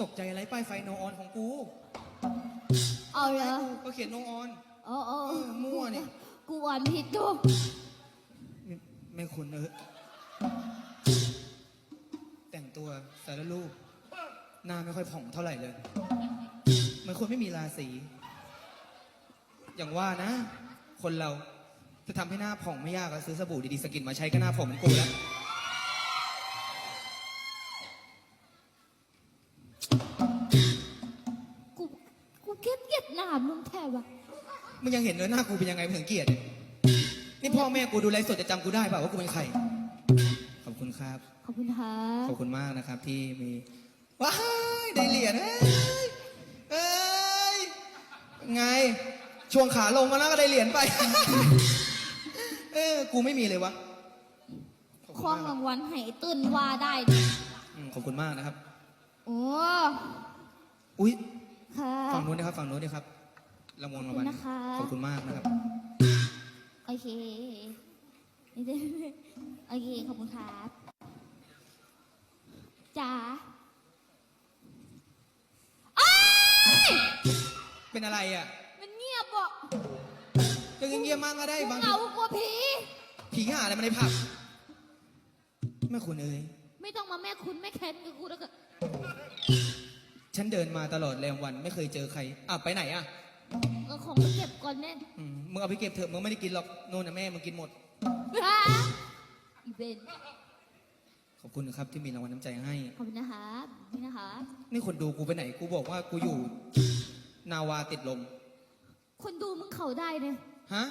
ตกใจอะไรป้ายไฟโนออนของกูเอาเหรอก็เขียนโนออน โอ้โอ้เออมั่วนี่กูอ่านผิดดูไม่คุณเออแต่งตัวสารรูป หน้าไม่ค่อยผ่องเท่าไหร่เลยเหมันคนไม่มีราศี อย่างว่านะ คนเราจะทำให้หน้าผ่องไม่ยากอะซื้อสบู่ดีๆสกินมาใช้ก็หน้าผ่องเหมือนกูแล้ว กูกูเกลียดเกลียดหน้ามึงแท้วะมึงยังเห็นเลยหน้ากูเป็นยังไงมึงถึงเกลียดนี่พ่อแม่กูดูไลฟ์สดจะจำกูได้เปล่าว่ากูเป็นใคร ขอบคุณครับ ขอบคุณครัขบอบคุณมากนะครับที่มี ว้ายได้เหรียญเอ้ยเอ้ยไง ช่วงขาลงมาแล้วก็ได้เหรียญไป เออกูไม่มีเลยวะขอบคคุณล้องมากรางวัลให้ตื่นว่าได้ดิอืมขอบคุณมากนะครับ โอ้อุ้ยค่ะ ฝั่งนู้นนะครับฝั่งนู้นนะครับรางวัลรางวัลขอบคุณนะคะ ขอบคุณมากนะครับ โอเคนี่จะโอเค ขอบคุณครับจ๋าอ้าย เป็นอะไรอะมันเงียบอะก็เงียบๆมากก็ได้บางเหทีงากว่าผี ผีหาอะไรมาในผับแม่คุณเอ้ยไม่ต้องมาแม่คุณแม่แค้นกับกูแล้วก็ฉันเดินมาตลอดแรมวันไม่เคยเจอใครอะไปไหนอะเอาของไปเก็บก่อนแน่อืมมึงเอาไปเก็บเถอะมึงไม่ได้กินหรอกโน่นนะแม่มึงกินหมดฮะอีเวนต์ขอบคุณครับที่มีรางวัลน้ำใจให้ขอบคุณนะคะนี่นะคะนี่คนดูกูไปไหนกูบอกว่ากูอยู่ นาวาติดลม คนดูมึงเข้าได้เนี่ย ฮะ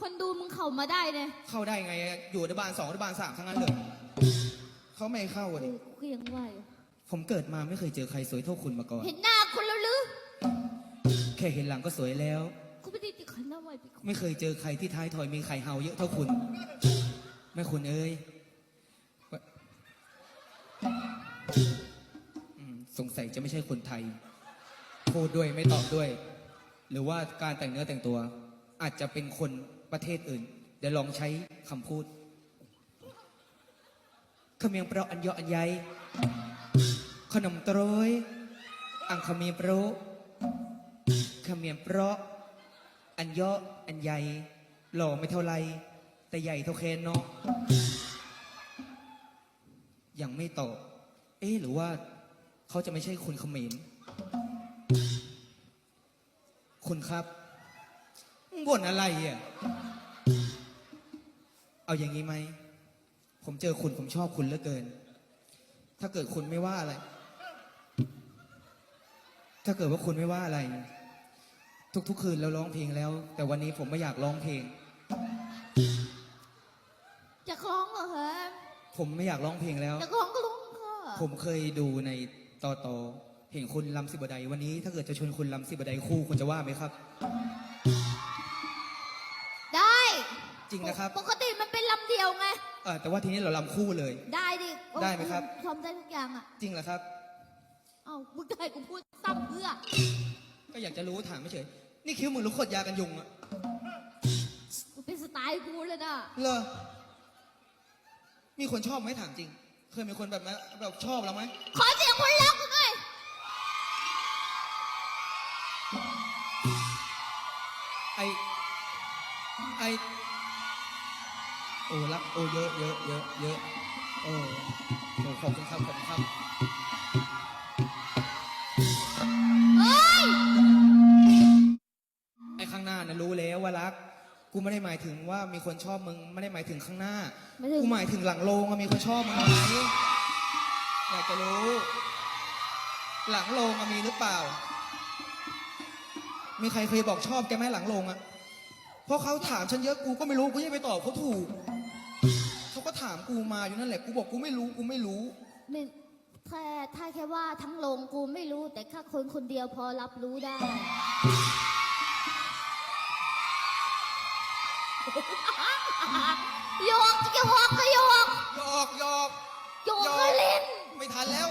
คนดูมึงเข้ามาได้เนี่ยเข้าได้ไงอยู่อนุบาลสองอนุบาลสามทั้งนั้นเลย เขาไม่ให้เข้าเออะดิอกูก็ยังว่าอยู่ผมเกิดมาไม่เคยเจอใครสวยเท่าคุณมาก่อน เห็นหน้าคนแล้วหรือแค่เห็นหลังก็สวยแล้ว กูไม่ได้ติดขันหน้าไว้ไปไม่เคยเจอใครที่ท้ายถอยมีไข่เห่าเยอะเท่าคุณ แม่คุณเอ้ยว่าอืมสงสัยจะไม่ใช่คนไทย พูดด้วยไม่ตอบด้วย หรือว่าการแต่งเนื้อแต่งตัว อาจจะเป็นคนประเทศอื่น เดี๋ยวลองใช้คำพูดขมียงเปราะอันเยาะอันใหญ่ขนมตรอยอังขมีโปรขมียงเปราะอันเยอะอันใหญ่หล่อไม่เท่าไร แต่ใหญ่เท่าแคนเนาะยังไม่ตอบเอ๊หรือว่าเขาจะไม่ใช่คนเขมร คุณครับบ่นอะไรอะ เอาอย่างนี้ไหม ผมเจอคุณผมชอบคุณเหลือเกิน ถ้าเกิดคุณไม่ว่าอะไร ถ้าเกิดว่าคุณไม่ว่าอะไร ทุกๆคืนเราร้องเพลงแล้ว แต่วันนี้ผมไม่อยากร้องเพลง จะคล้องเหรอฮะผมไม่อยากร้องเพลงแล้ว จะคล้องก็ร้องค่ะ ผมเคยดูในต่อต่อ เห็นคุณลำสิบดายวันนี้ถ้าเกิดจะชวนคุณลำสิบดายคู่คุณจะว่าไหมครับ ได้จริงนะครับ ปกติมันเป็นลำเดียวไง เออแต่ว่าทีนี้เราลำคู่เลย ได้ดิได้ไหมครับ ทำได้ทุกอย่างอะ จริงเหรอครับ เอ้ามึงได้กูพูดซ้ำเพื่อ ก็อยากจะรู้ถามไม่เฉย นี่คิ้วมึงรู้ขดยากันยุงอะกูเป็นสไตล์กูเลยนะเหรอ มีคนชอบไหมถามจริง เคยมีคนแบบนั้นแบบชอบเราไหมขอเสียงคนรักกูหน่อย โอ้รักโอ้เยอะเยอะเยอะเยอะโอ้โอ้ขอบคุณครับขอบคุณครับเฮ้ยไอ้ข้างหน้านะรู้แล้วว่ารัก กูไม่ได้หมายถึงว่ามีคนชอบมึงไม่ได้หมายถึงข้างหน้า ไม่ถึงกูหมายถึงหลังโรงอะมีคนชอบมึงไหมอยากจะรู้ หลังโรงอะมีหรือเปล่า มีใครเคยบอกชอบแกไหมหลังโรงอะเพราะเขาถามฉันเยอะกูก็ไม่รู้กูยังไปตอบเขาถูกเขาก็ ถามกูมาอยู่นั่นแหละ กูบอกกูไม่รู้ กูไม่รู้ ไม่ถ้าถ้าแค่ว่าทั้งโรงกูไม่รู้ แต่แค่คนคนเดียวพอรับรู้ได้ โยกจะหอกก็โยกหยอกหยอกโยกก็เล่น ไม่ทันแล้ว